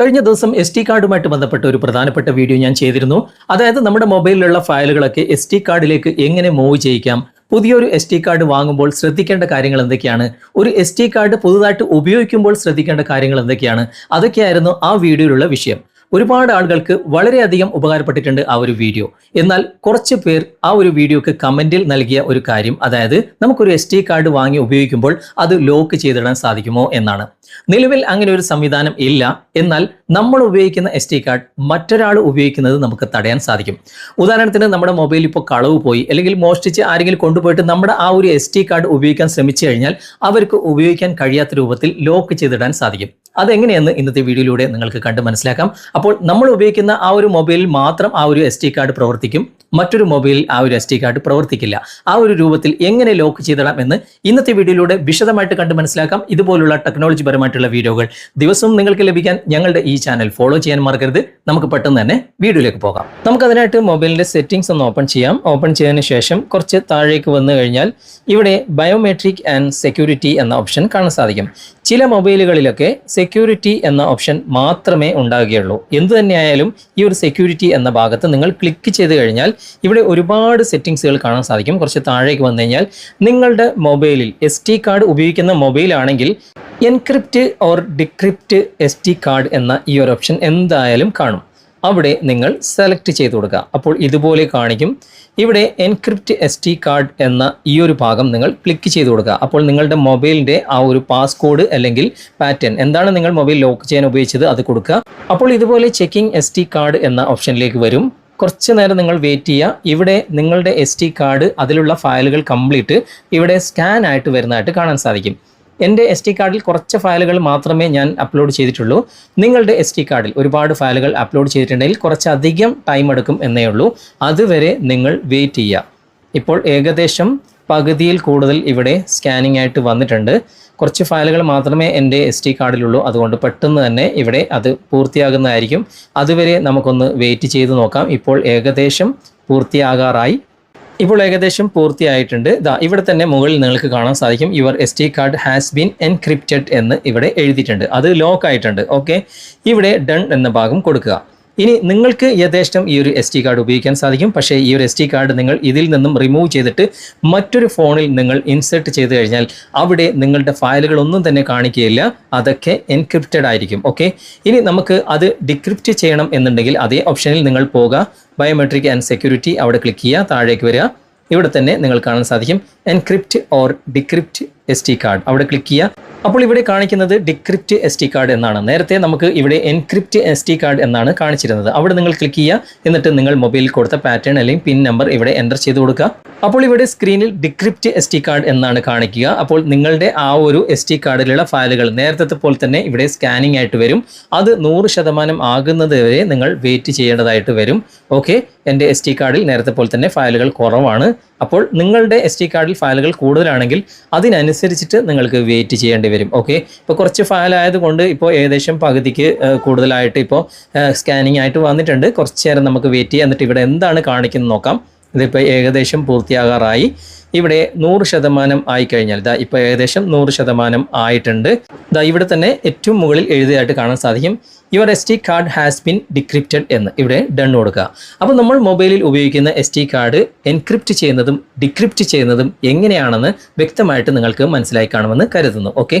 കഴിഞ്ഞ ദിവസം S T കാർഡുമായിട്ട് ബന്ധപ്പെട്ട ഒരു പ്രധാനപ്പെട്ട വീഡിയോ ഞാൻ ചെയ്തിരുന്നു. അതായത് നമ്മുടെ മൊബൈലിലുള്ള ഫയലുകളൊക്കെ എസ് ടി കാർഡിലേക്ക് എങ്ങനെ മൂവ് ചെയ്യിക്കാം? പുതിയൊരു എസ് ടി കാർഡ് വാങ്ങുമ്പോൾ ശ്രദ്ധിക്കേണ്ട കാര്യങ്ങൾ എന്തൊക്കെയാണ്? ഒരു എസ് ടി കാർഡ് പുതുതായിട്ട് ഉപയോഗിക്കുമ്പോൾ ശ്രദ്ധിക്കേണ്ട കാര്യങ്ങൾ എന്തൊക്കെയാണ്? അതൊക്കെയായിരുന്നു ആ വീഡിയോയിലുള്ള വിഷയം. ഒരുപാട് ആളുകൾക്ക് വളരെയധികം ഉപകാരപ്പെട്ടിട്ടുണ്ട് ആ ഒരു വീഡിയോ. എന്നാൽ കുറച്ച് പേർ ആ ഒരു വീഡിയോക്ക് കമന്റിൽ നൽകിയ ഒരു കാര്യം അതായത് നമുക്കൊരു എസ് ടി കാർഡ് വാങ്ങി ഉപയോഗിക്കുമ്പോൾ അത് ലോക്ക് ചെയ്തിടാൻ സാധിക്കുമോ എന്നാണ്. നിലവിൽ അങ്ങനെ ഒരു സംവിധാനം ഇല്ല. എന്നാൽ നമ്മൾ ഉപയോഗിക്കുന്ന എസ് ടി കാർഡ് മറ്റൊരാൾ ഉപയോഗിക്കുന്നത് നമുക്ക് തടയാൻ സാധിക്കും. ഉദാഹരണത്തിന് നമ്മുടെ മൊബൈൽ ഇപ്പോൾ കളവ് പോയി അല്ലെങ്കിൽ മോഷ്ടിച്ച് ആരെങ്കിലും കൊണ്ടുപോയിട്ട് നമ്മുടെ ആ ഒരു എസ് കാർഡ് ഉപയോഗിക്കാൻ ശ്രമിച്ചു കഴിഞ്ഞാൽ അവർക്ക് ഉപയോഗിക്കാൻ കഴിയാത്ത രൂപത്തിൽ ലോക്ക് ചെയ്തിടാൻ സാധിക്കും. അതെങ്ങനെയെന്ന് ഇന്നത്തെ വീഡിയോയിലൂടെ നിങ്ങൾക്ക് കണ്ട് മനസ്സിലാക്കാം. അപ്പോൾ നമ്മൾ ഉപയോഗിക്കുന്ന ആ ഒരു മൊബൈലിൽ മാത്രം ആ ഒരു എസ് ടി കാർഡ് പ്രവർത്തിക്കും. മറ്റൊരു മൊബൈലിൽ ആ ഒരു എസ് ടി കാർഡ് പ്രവർത്തിക്കില്ല. ആ ഒരു രൂപത്തിൽ എങ്ങനെ ലോക്ക് ചെയ്തിടാം എന്ന് ഇന്നത്തെ വീഡിയോയിലൂടെ വിശദമായിട്ട് കണ്ട് മനസ്സിലാക്കാം. ഇതുപോലുള്ള ടെക്നോളജി പരമായിട്ടുള്ള വീഡിയോകൾ ദിവസവും നിങ്ങൾക്ക് ലഭിക്കാൻ ഞങ്ങളുടെ ഈ ചാനൽ ഫോളോ ചെയ്യാൻ മറക്കരുത്. നമുക്ക് പെട്ടെന്ന് തന്നെ വീഡിയോയിലേക്ക് പോകാം. നമുക്ക് അതിനായിട്ട് മൊബൈലിന്റെ സെറ്റിംഗ്സ് ഒന്ന് ഓപ്പൺ ചെയ്യാം. ഓപ്പൺ ചെയ്തതിന് ശേഷം കുറച്ച് താഴേക്ക് വന്നു കഴിഞ്ഞാൽ ഇവിടെ ബയോമെട്രിക് ആൻഡ് സെക്യൂരിറ്റി എന്ന ഓപ്ഷൻ കാണാൻ സാധിക്കും. ചില മൊബൈലുകളിലൊക്കെ സെക്യൂരിറ്റി എന്ന ഓപ്ഷൻ മാത്രമേ ഉണ്ടാകുകയുള്ളൂ. എന്തു തന്നെയായാലും ഈ ഒരു സെക്യൂരിറ്റി എന്ന ഭാഗത്ത് നിങ്ങൾ ക്ലിക്ക് ചെയ്ത് കഴിഞ്ഞാൽ ഇവിടെ ഒരുപാട് സെറ്റിങ്സുകൾ കാണാൻ സാധിക്കും. കുറച്ച് താഴേക്ക് വന്നു കഴിഞ്ഞാൽ നിങ്ങളുടെ മൊബൈലിൽ എസ് കാർഡ് ഉപയോഗിക്കുന്ന മൊബൈലാണെങ്കിൽ encrypt or decrypt S card എന്ന ഈ ഒരു ഓപ്ഷൻ എന്തായാലും കാണും. അവിടെ നിങ്ങൾ സെലക്ട് ചെയ്ത് കൊടുക്കുക. അപ്പോൾ ഇതുപോലെ കാണിക്കും. ഇവിടെ എൻക്രിപ്റ്റ് എസ് ടി കാർഡ് എന്ന ഈ ഒരു ഭാഗം നിങ്ങൾ ക്ലിക്ക് ചെയ്ത് കൊടുക്കുക. അപ്പോൾ നിങ്ങളുടെ മൊബൈലിന്റെ ആ ഒരു പാസ്കോഡ് അല്ലെങ്കിൽ പാറ്റേൺ എന്താണ് നിങ്ങൾ മൊബൈൽ ലോക്ക് ചെയ്യാൻ ഉപയോഗിച്ചത് അത് കൊടുക്കുക. അപ്പോൾ ഇതുപോലെ ചെക്കിംഗ് എസ് ടി കാർഡ് എന്ന ഓപ്ഷനിലേക്ക് വരും. കുറച്ച് നേരം നിങ്ങൾ വെയിറ്റ് ചെയ്യുക. ഇവിടെ നിങ്ങളുടെ എസ് ടി കാർഡ് അതിലുള്ള ഫയലുകൾ കംപ്ലീറ്റ് ഇവിടെ സ്കാൻ ആയിട്ട് വരുന്നതായിട്ട് കാണാൻ സാധിക്കും. എന്റെ എസ് ടി കാർഡിൽ കുറച്ച് ഫയലുകൾ മാത്രമേ ഞാൻ അപ്ലോഡ് ചെയ്തിട്ടുള്ളൂ. നിങ്ങളുടെ എസ് ടി കാർഡിൽ ഒരുപാട് ഫയലുകൾ അപ്ലോഡ് ചെയ്തിട്ടുണ്ടെങ്കിൽ കുറച്ചധികം ടൈം എടുക്കും എന്നേ ഉള്ളൂ. അതുവരെ നിങ്ങൾ വെയിറ്റ് ചെയ്യുക. ഇപ്പോൾ ഏകദേശം പകുതിയിൽ കൂടുതൽ ഇവിടെ സ്കാനിംഗ് ആയിട്ട് വന്നിട്ടുണ്ട്. കുറച്ച് ഫയലുകൾ മാത്രമേ എന്റെ എസ് ടി കാർഡിലുള്ളൂ അതുകൊണ്ട് പെട്ടെന്ന് തന്നെ ഇവിടെ അത് പൂർത്തിയാകുന്നതായിരിക്കും. അതുവരെ നമുക്കൊന്ന് വെയിറ്റ് ചെയ്ത് നോക്കാം. ഇപ്പോൾ ഏകദേശം പൂർത്തിയാകാറായി. ഇപ്പോൾ ഏകദേശം പൂർത്തിയായിട്ടുണ്ട്. ദാ ഇവിടെ തന്നെ മുകളിൽ നിങ്ങൾക്ക് കാണാൻ സാധിക്കും. Your S D card has been encrypted എന്ന് ഇവിടെ എഴുതിയിട്ടുണ്ട്. അത് ലോക്ക് ആയിട്ടുണ്ട്. ഓക്കെ ഇവിടെ ഡൺ എന്ന ഭാഗം കൊടുക്കുക. ഇനി നിങ്ങൾക്ക് യഥേഷ്ടം ഈ ഒരു എസ് ടി കാർഡ് ഉപയോഗിക്കാൻ സാധിക്കും. പക്ഷേ ഈ ഒരു എസ് ടി കാർഡ് നിങ്ങൾ ഇതിൽ നിന്നും റിമൂവ് ചെയ്തിട്ട് മറ്റൊരു ഫോണിൽ നിങ്ങൾ ഇൻസേർട്ട് ചെയ്ത് കഴിഞ്ഞാൽ അവിടെ നിങ്ങളുടെ ഫയലുകൾ ഒന്നും തന്നെ കാണിക്കുകയില്ല. അതൊക്കെ എൻക്രിപ്റ്റഡ് ആയിരിക്കും. ഓക്കെ ഇനി നമുക്ക് അത് ഡിക്രിപ്റ്റ് ചെയ്യണം എന്നുണ്ടെങ്കിൽ അതേ ഓപ്ഷനിൽ നിങ്ങൾ പോകുക ബയോമെട്രിക് ആൻഡ് സെക്യൂരിറ്റി അവിടെ ക്ലിക്ക് ചെയ്യുക. താഴേക്ക് വരിക. ഇവിടെ തന്നെ നിങ്ങൾ കാണാൻ സാധിക്കും. Encrypt or decrypt S D card അവിടെ ക്ലിക്ക് ചെയ്യുക. അപ്പോൾ ഇവിടെ കാണിക്കുന്നത് ഡിക്രിപ്റ്റ് എസ് ടി കാർഡ് എന്നാണ്. നേരത്തെ നമുക്ക് ഇവിടെ എൻക്രിപ്റ്റ് എസ് ടി കാർഡ് എന്നാണ് കാണിച്ചിരുന്നത്. അവിടെ നിങ്ങൾ ക്ലിക്ക് ചെയ്യുക. എന്നിട്ട് നിങ്ങൾ മൊബൈലിൽ കൊടുത്ത പാറ്റേൺ അല്ലെങ്കിൽ പിൻ നമ്പർ ഇവിടെ എന്റർ ചെയ്ത് കൊടുക്കുക. അപ്പോൾ ഇവിടെ സ്ക്രീനിൽ ഡിക്രിപ്റ്റ് എസ് ടി കാർഡ് എന്നാണ് കാണിക്കുക. അപ്പോൾ നിങ്ങളുടെ ആ ഒരു എസ് ടി കാർഡിലുള്ള ഫയലുകൾ നേരത്തെ പോലെ തന്നെ ഇവിടെ സ്കാനിങ് ആയിട്ട് വരും. അത് നൂറ് ശതമാനം ആകുന്നത് വരെ നിങ്ങൾ വെയിറ്റ് ചെയ്യേണ്ടതായിട്ട് വരും. ഓക്കെ എന്റെ എസ് ടി കാർഡിൽ നേരത്തെ പോലെ തന്നെ ഫയലുകൾ കുറവാണ്. അപ്പോൾ നിങ്ങളുടെ എസ് ടി കാർഡിൽ ഫയലുകൾ കൂടുതലാണെങ്കിൽ അതിനനുസരിച്ചിട്ട് നിങ്ങൾക്ക് വെയിറ്റ് ചെയ്യേണ്ടി വരും. ഓക്കെ ഇപ്പോൾ കുറച്ച് ഫയലായതുകൊണ്ട് ഇപ്പോൾ ഏകദേശം പകുതിക്ക് കൂടുതലായിട്ട് ഇപ്പോൾ സ്കാനിങ് ആയിട്ട് വന്നിട്ടുണ്ട്. കുറച്ച് നേരം നമുക്ക് വെയിറ്റ് ചെയ്യാം. എന്നിട്ട് ഇവിടെ എന്താണ് കാണിക്കുന്നത് നോക്കാം. ഇതിപ്പോൾ ഏകദേശം പൂർത്തിയാകാറായി. ഇവിടെ നൂറ് ശതമാനം ആയി കഴിഞ്ഞാൽ ഇതാ ഇപ്പോൾ ഏകദേശം നൂറ് ശതമാനം ആയിട്ടുണ്ട്. ഇതാ ഇവിടെ തന്നെ ഏറ്റവും മുകളിൽ എഴുതിയതായിട്ട് കാണാൻ സാധിക്കും. Your S T card has been decrypted എന്ന് ഇവിടെ ഡൺ കൊടുക്കുക. അപ്പോൾ നമ്മൾ മൊബൈലിൽ ഉപയോഗിക്കുന്ന എസ് ടി കാർഡ് എൻക്രിപ്റ്റ് ചെയ്യുന്നതും ഡിക്രിപ്റ്റ് ചെയ്യുന്നതും എങ്ങനെയാണെന്ന് വ്യക്തമായിട്ട് നിങ്ങൾക്ക് മനസ്സിലായി കാണുമെന്ന് കരുതുന്നു. ഓക്കെ